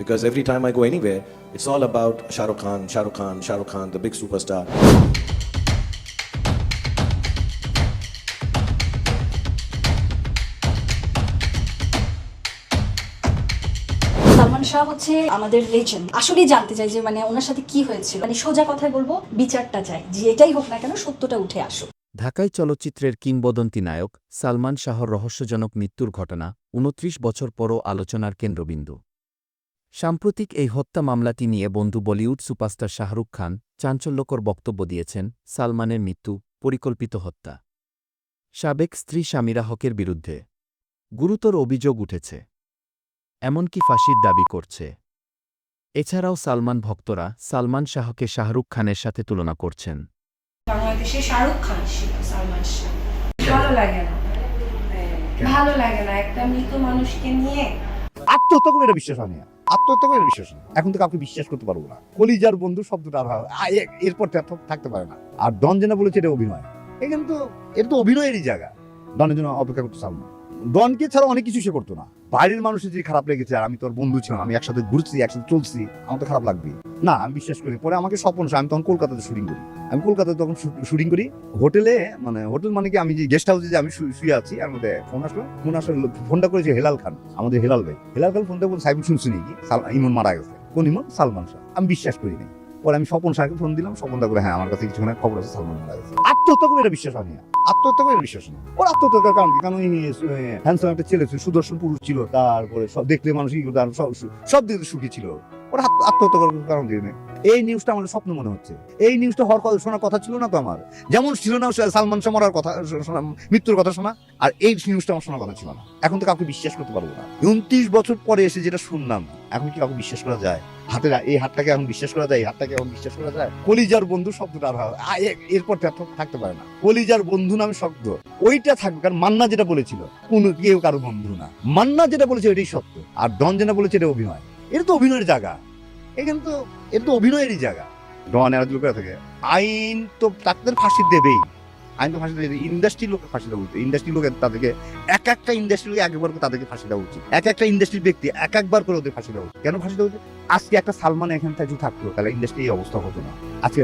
Because every time I go anywhere, it's all about Shah Rukh Khan, Shah Rukh Khan, Shah Rukh Khan, the big superstar. Salman Shah হচ্ছে আমাদের legend আসলেই জানতে চাই যে মানে ওনার সাথে কি হয়েছিল? মানে সোজা কথায় বলব বিচারটা চাই। যে এটাই হোক না কেন সত্যটা উঠে আসুক। ঢাকায় চলচ্চিত্রের কিংবদন্তি নায়ক সালমান শাহর রহস্যজনক মৃত্যুর ঘটনা উনত্রিশ বছর পরও আলোচনার কেন্দ্রবিন্দু। সাম্প্রতিক এই হত্যা মামলাটি নিয়ে বন্ধু বলিউড সুপারস্টার শাহরুখ খান চাঞ্চল্যকর বক্তব্য দিয়েছেন সালমানের মৃত্যু পরিকল্পিত হত্যা। সাবেক স্ত্রী শামিরা হকের বিরুদ্ধে গুরুতর অভিযোগ উঠেছে। এমনকি ফাঁসির দাবি করছে। এছাড়াও সালমান ভক্তরা সালমান শাহকে শাহরুখ খানের সাথে তুলনা করছেন। বাংলাদেশে শাহরুখ খান ছিল সালমান শাহ। ভালো লাগে না। ভালো লাগে না একটা মৃত মানুষকে নিয়ে। আত্মহত্যা করে এটা বিশ্বাস হয় না। আত্মহত্যা বিশ্বাস নেই। এখন তো কাউকে বিশ্বাস করতে পারব না। কলিজার বন্ধু শব্দটা আর এরপর থাকতে পারে না। আর ডন যেন বলেছে এটা অভিনয়। এখানে তো এটা তো অভিনয়েরই জায়গা। ডনের জন্য অপেক্ষা করতে সালমান ডনকে ছাড়া অনেক কিছু সে করতো না। বাইরের মানুষের যে খারাপ লেগেছে আর আমি তোর বন্ধু ছিলাম, আমি একসাথে ঘুরছি, একসাথে চলছি, আমার তো খারাপ লাগবে না, আমি বিশ্বাস করি, পরে আমাকে স্বপ্ন আমি তখন কলকাতাতে শুটিং করি। আমি কলকাতাতে তখন শুটিং করি, হোটেলে মানে হোটেল মানে কি, আমি যে গেস্ট হাউসে যে আমি শুয়ে আছি আর মধ্যে ফোন আসলো ফোন আসলো ফোনটা করেছে হেলাল খান, আমাদের হেলাল ভাই। হেলাল খান ফোনটা বলে সাইবুল শুনছি নাকি? ইমন মারা গেছে। কোন ইমন? সালমান শাহ। আমি বিশ্বাস করি নাই। পরে আমি স্বপন শাহকে ফোন দিলাম স্বপন দা করে হ্যাঁ আমার কাছে কিছুক্ষণ খবর আছে সালমান গেছে আত্মহত্যা করে এটা বিশ্বাস হয় না। আত্মহত্যা করে বিশ্বাস নেই ওর আত্মহত্যার কারণ কি? কারণ হ্যান্ডসাম একটা ছেলে ছিল সুদর্শন পুরুষ ছিল তারপরে সব দেখলে মানুষ কি করতো, সব দিকে সুখী ছিল। আত্ম- আত্মহত্যা করার কারণ কি নেই এই নিউজটা আমার স্বপ্ন মনে হচ্ছে। এই নিউজটা হওয়ার কথা শোনার কথা ছিল না তো আমার? যেমন ছিল না সালমান শাহ মরার কথা মৃত্যুর কথা শোনা, আর এই নিউজটা আমার শোনার কথা ছিল না। এখন তো কাউকে বিশ্বাস করতে পারব না। উনত্রিশ বছর পরে এসে যেটা শুনলাম, এখন কি কাউকে বিশ্বাস করা যায়? হাতের এই হাতটাকে এখন বিশ্বাস করা যায়, এই হাতটাকে এখন বিশ্বাস করা যায়? কলিজার বন্ধু শব্দটা আর এরপর থাকতে পারে না। কলিজার বন্ধু নামে শব্দ। ওইটা থাকবে, কারণ মান্না যেটা বলেছিল, কোন কেউ কারও বন্ধু না। মান্না যেটা বলেছে এটাই সত্য। আর ডন যেটা বলেছে এটা অভিনয়। এটা তো অভিনয়ের জায়গা। এখানে তো এটা তো অভিনয়েরই জায়গা। ডন এরা লোকেরা থেকে। আইন তো তাদের ফাঁসি দেবেই। আইন তো ফাঁসি দেবে। ইন্ডাস্ট্রির লোকের ফাঁসি দেওয়া উচিত। ইন্ডাস্ট্রির লোকের তাদেরকে এক একটা ইন্ডাস্ট্রির একবার করে তাদেরকে ফাঁসি দেওয়া উচিত। এক একটা ইন্ডাস্ট্রির ব্যক্তি এক একবার করে ওদের ফাঁসি দেওয়া উচিত। কেন ফাঁসি দেওয়া উচিত? আজকে একটা সালমান এখান থেকে যদি থাকতো, তাহলে ইন্ডাস্ট্রি এই অবস্থা হতো না। আজকে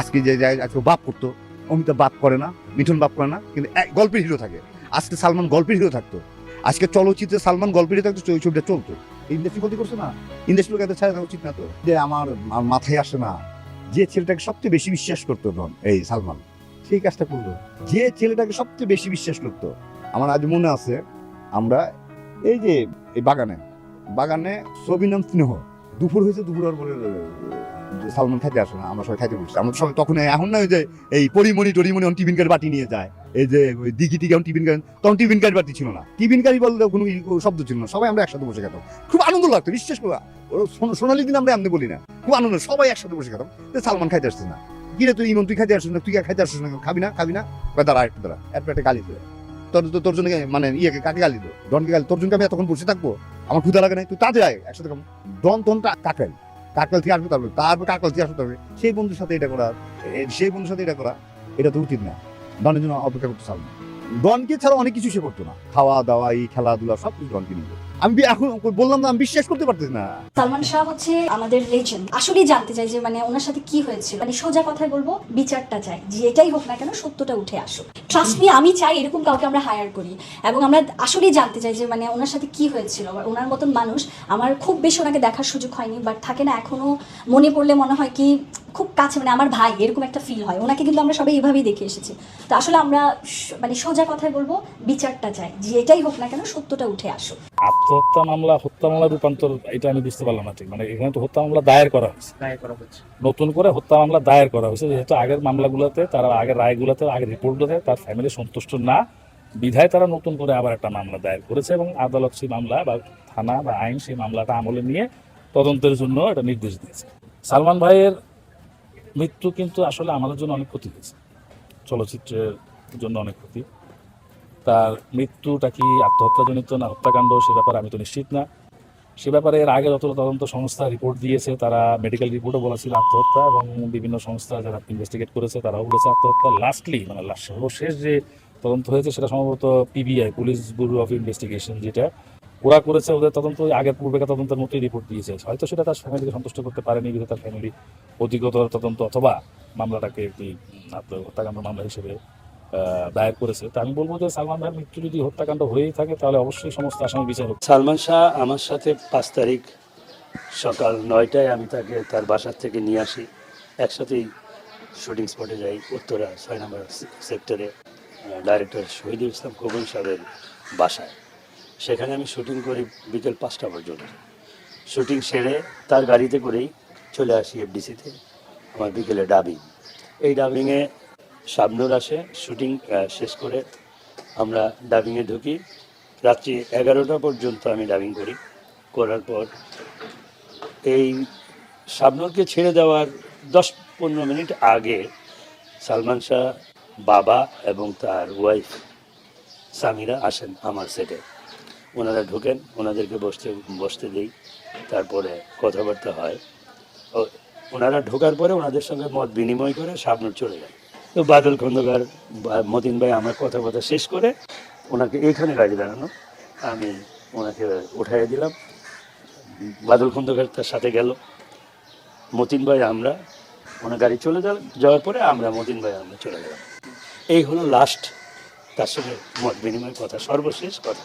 আজকে যে আজকে বাপ করতো, অমিতাভ বাপ করে না, মিঠুন বাপ করে না, কিন্তু গল্পের হিরো থাকে। আজকে সালমান গল্পের হিরো থাকতো। আজকে চলচ্চিত্রে সালমান গল্পের হিরো থাকতো ছবিটা চলতো। ইন্ডাস্ট্রি ক্ষতি করছে না? ইন্ডাস্ট্রি লোক এত ছাড়া উচিত না তো? যে আমার মাথায় আসে না। যে ছেলেটাকে সবচেয়ে বেশি বিশ্বাস করতো ডন এই সালমান সেই কাজটা করল। যে ছেলেটাকে সবচেয়ে বেশি বিশ্বাস করতো। আমার আজ মনে আছে আমরা এই যে এই বাগানে বাগানে সবিনাম স্নেহ। দুপুর হয়েছে দুপুর আর আহ, সালমান খাইতে আসে না, আমরা সবাই খাইতে বসছি আমরা সবাই তখন এখন না ওই যে এই পরিমণি টরিমণি অন টিফিন কারি বাটি নিয়ে যায়। এই যে ওই দিঘি টিকে অন টিফিন কারি তখন টিফিন কারি বাটি ছিল না। টিফিন কারি কোনো শব্দ ছিল না। সবাই আমরা একসাথে বসে খেতাম। খুব আনন্দ লাগতো, বিশ্বাস সোনালি দিন আমরা এমনি বলি না। খুব আনন্দ, সবাই একসাথে বসে খেতাম। যে সালমান খাইতে আসছে না। কিরে তুই ইমন, তুই খাইতে আসছিস না? তুই খাইতে আসছিস না খাবি না? খাবি না? দাঁড়া, একটু দাঁড়া। একটু একটা গালি দিল তোর তোর জন্য মানে ইয়েকে কাকে গালি ডনকে গালি তোর জন্য আমি এতক্ষণ বসে থাকব? আমার ক্ষুদা লাগে নাই? তুই তাতে আয়, একসাথে ডন তখন টা- কাকাল থেকে আসবে তারপরে। তারপর কাকাল থেকে আসতে হবে সেই বন্ধুর সাথে এটা করা সেই বন্ধুর সাথে এটা করা, এটা তো উচিত না। ডনের জন্য অপেক্ষা করতে চাল না। ডনকে ছাড়া অনেক কিছু সে করতো না। খাওয়া দাওয়া এই খেলাধুলা সব কিছু ডনকে নিয়ে আমি এখন বললাম না, আমি বিশ্বাস করতে পারতেছি না। সালমান শাহ হচ্ছে আমাদের লেজেন্ড আসলেই জানতে চাই যে মানে ওনার সাথে কি হয়েছিল মানে সোজা কথায় বলব, বিচারটা চাই। যে এটাই হোক না কেন, সত্যটা উঠে আসুক। ট্রাস্ট মি আমি চাই এরকম কাউকে আমরা হায়ার করি। এবং আমরা আসলেই জানতে চাই যে মানে ওনার সাথে কি হয়েছিল? ওনার মতন মানুষ আমার খুব বেশি ওনাকে দেখার সুযোগ হয়নি বাট থাকে না, এখনও মনে পড়লে মনে হয় কি খুব কাছে মানে আমার ভাই এরকম একটা ফিল হয়। ওনাকে কিন্তু আমরা সবাই এইভাবেই দেখে এসেছি। তো আসলে আমরা স- মানে সোজা কথায় বলব বিচারটা চাই। যে এটাই হোক না কেন সত্যটা উঠে আসুক। আত্মহত্যা মামলা হত্যা মামলার রূপান্তর এটা আমি বুঝতে পারলাম না ঠিক। মানে এখানে তো হত্যা মামলা দায়ের করা হয়েছে। দায়ের করা হচ্ছে। নতুন করে হত্যা মামলা দায়ের করা হয়েছে। যেহেতু আগের মামলাগুলোতে তারা আগের রায়গুলোতে আগের রিপোর্টগুলোতে তার ফ্যামিলি সন্তুষ্ট না বিধায় তারা নতুন করে আবার একটা মামলা দায়ের করেছে এবং আদালত সেই মামলা বা থানা বা আইন সেই মামলাটা আমলে নিয়ে তদন্তের জন্য এটা নির্দেশ দিয়েছে। সালমান ভাইয়ের মৃত্যু কিন্তু আসলে আমাদের জন্য অনেক ক্ষতি হয়েছে। চলচ্চিত্রের জন্য অনেক ক্ষতি। তার মৃত্যুটা কি আত্মহত্যাজনিত না হত্যাকাণ্ড, সে ব্যাপারে আমি তো নিশ্চিত না। সে ব্যাপারে এর আগে যত তদন্ত সংস্থা রিপোর্ট দিয়েছে, তারা মেডিকেল রিপোর্টও বলেছিল আত্মহত্যা এবং বিভিন্ন সংস্থা যারা ইনভেস্টিগেট করেছে, তারাও বলেছে আত্মহত্যা। লাস্টলি মানে লাস্ট সর্বশেষ যে তদন্ত হয়েছে, সেটা সম্ভবত PBI police bureau of investigation যেটা ওরা করেছে ওদের তদন্ত আগের পূর্বেকার তদন্তের মতোই রিপোর্ট দিয়েছে। হয়তো সেটা তার ফ্যামিলিকে সন্তুষ্ট করতে পারেনি বিধে তার ফ্যামিলি অধিকতর তদন্ত অথবা মামলাটাকে একটি হত্যাকাণ্ড মামলা হিসেবে দায়ের করেছে। তা আমি বলব যে সালমান ভাইয়ের মৃত্যু যদি হত্যাকাণ্ড হয়েই থাকে, তাহলে অবশ্যই সমস্ত আসামি বিচার হোক সালমান শাহ আমার সাথে পাঁচ তারিখ সকাল নয়টায় আমি তাকে তার বাসার থেকে নিয়ে আসি। একসাথেই শুটিং স্পটে যাই, উত্তরা ছয় নম্বর সেক্টরে ডাইরেক্টর শহীদুল ইসলাম কবুল সাহেবের বাসায়। সেখানে আমি শুটিং করি বিকেল পাঁচটা পর্যন্ত। শুটিং সেরে তার গাড়িতে করেই চলে আসি এফডিসিতে আমার বিকেলে ডাবিং এই ডাবিংয়ে শাবনুর আসে শুটিং শেষ করে আমরা ডাবিংয়ে ঢুকি। রাত্রি এগারোটা পর্যন্ত আমি ডাবিং করি। করার পর এই শাবনুরকে ছেড়ে দেওয়ার দশ পনেরো মিনিট আগে সালমান শাহ বাবা এবং তার ওয়াইফ সামিরা আসেন আমার সেটে ওনারা ঢোকেন, ওনাদেরকে বসতে বসতে দিই, তারপরে কথাবার্তা হয়। ও, ওনারা ঢোকার পরে ওনাদের সঙ্গে মত বিনিময় করে শাবনুর চলে যায়। তো বাদল খন্দকার মতিন ভাই আমার কথা কথা শেষ করে ওনাকে এইখানে গাড়ি দাঁড়ানো। আমি ওনাকে উঠাই দিলাম। বাদল খন্দকার তার সাথে গেল। মতিন ভাই, আমরা ওনার গাড়ি চলে যাও, যাওয়ার পরে আমরা মতিন ভাই, আমরা চলে গেলাম। এই হলো লাস্ট তার সঙ্গে মত বিনিময়, কথা সর্বশেষ কথা।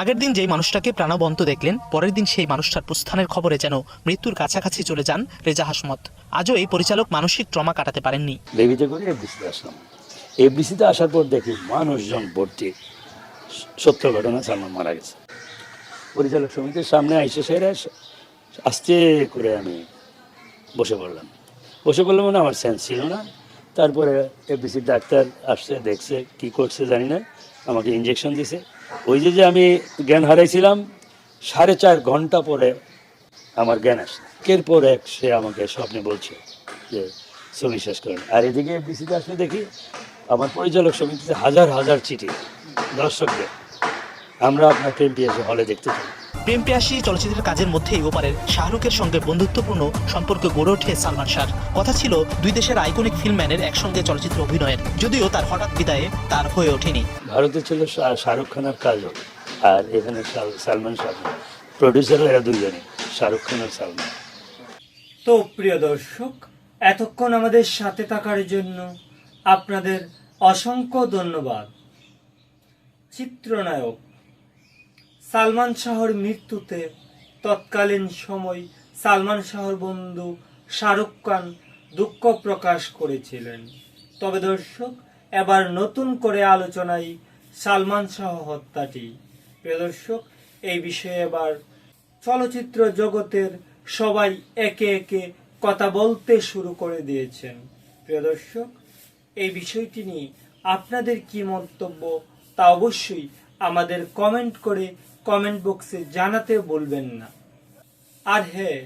আগের দিন যেই মানুষটাকে প্রাণবন্ত দেখলেন, পরের দিন সেই মানুষটার প্রস্থানের খবরে যেন মৃত্যুর কাছাকাছি চলে যান রেজা হাসমত। আজও এই পরিচালক মানসিক ট্রমা কাটাতে পারেননি। বেবিতে করে এফডিসিতে আসলাম। এফডিসিতে আসার পর দেখি মানুষজন ভর্তি। সত্য ঘটনা, সালমান মারা গেছে। পরিচালক সমিতির সামনে আইসে সেরে আস্তে করে আমি বসে পড়লাম। বসে পড়লাম মানে আমার সেন্স ছিল না। তারপরে এফডিসির ডাক্তার আসছে, দেখছে, কি করছে জানি না। আমাকে ইঞ্জেকশন দিছে। ওই যে যে আমি জ্ঞান হারাইছিলাম, সাড়ে চার ঘণ্টা পরে আমার জ্ঞান আসে একের পর এক সে আমাকে স্বপ্নে বলছে যে, ছবি শেষ করেন। আর এদিকে বিসিতে আসলে দেখি, আমার পরিচালক সমিতিতে হাজার হাজার চিঠি, দর্শকদের। আমরা আপনার এমপিএস এসে হলে দেখতে চাই প্রেম পেয়াসী চলচ্চিত্রের কাজের মধ্যেই ওপারের শাহরুখের সঙ্গে বন্ধুত্বপূর্ণ সম্পর্ক গড়ে ওঠে সালমান শাহর কথা ছিল দুই দেশের আইকনিক ফিল্মম্যানের একসঙ্গে চলচ্চিত্র অভিনয়ের। যদিও তার হঠাৎ বিদায়ে তার হয়ে ওঠেনি। ভারতে ছিল শাহরুখ খানের কাজ আর এখানে সালমান শাহ। প্রডিউসারও এরা দুজনে শাহরুখ খান আর সালমান। তো প্রিয় দর্শক এতক্ষণ আমাদের সাথে থাকার জন্য আপনাদের অসংখ্য ধন্যবাদ। চিত্রনায়ক সালমান শাহর মৃত্যুতে তৎকালীন সময় সালমান শাহর বন্ধু শাহরুখ খান দুঃখ প্রকাশ করেছিলেন। তবে দর্শক, এবার নতুন করে আলোচনায় সালমান শাহ হত্যাটি। প্রিয় দর্শক, এই বিষয়ে এবার চলচ্চিত্র জগতের সবাই একে একে কথা বলতে শুরু করে দিয়েছেন। প্রিয় দর্শক, এই বিষয়টি নিয়ে আপনাদের কি মন্তব্য তা অবশ্যই আমাদের কমেন্ট করে কমেন্ট বক্সে জানাতে বলবেন না। আর হ্যাঁ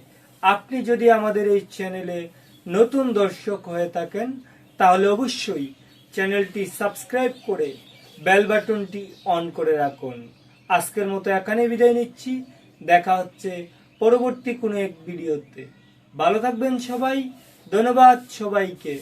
আপনি যদি আমাদের এই চ্যানেলে নতুন দর্শক হয়ে থাকেন, তাহলে অবশ্যই চ্যানেলটি সাবস্ক্রাইব করে বেল বাটনটি অন করে রাখুন। আজকের মতো এখানে বিদায় নিচ্ছি। দেখা হচ্ছে পরবর্তী কোনো এক ভিডিওতে। ভালো থাকবেন সবাই। ধন্যবাদ সবাইকে।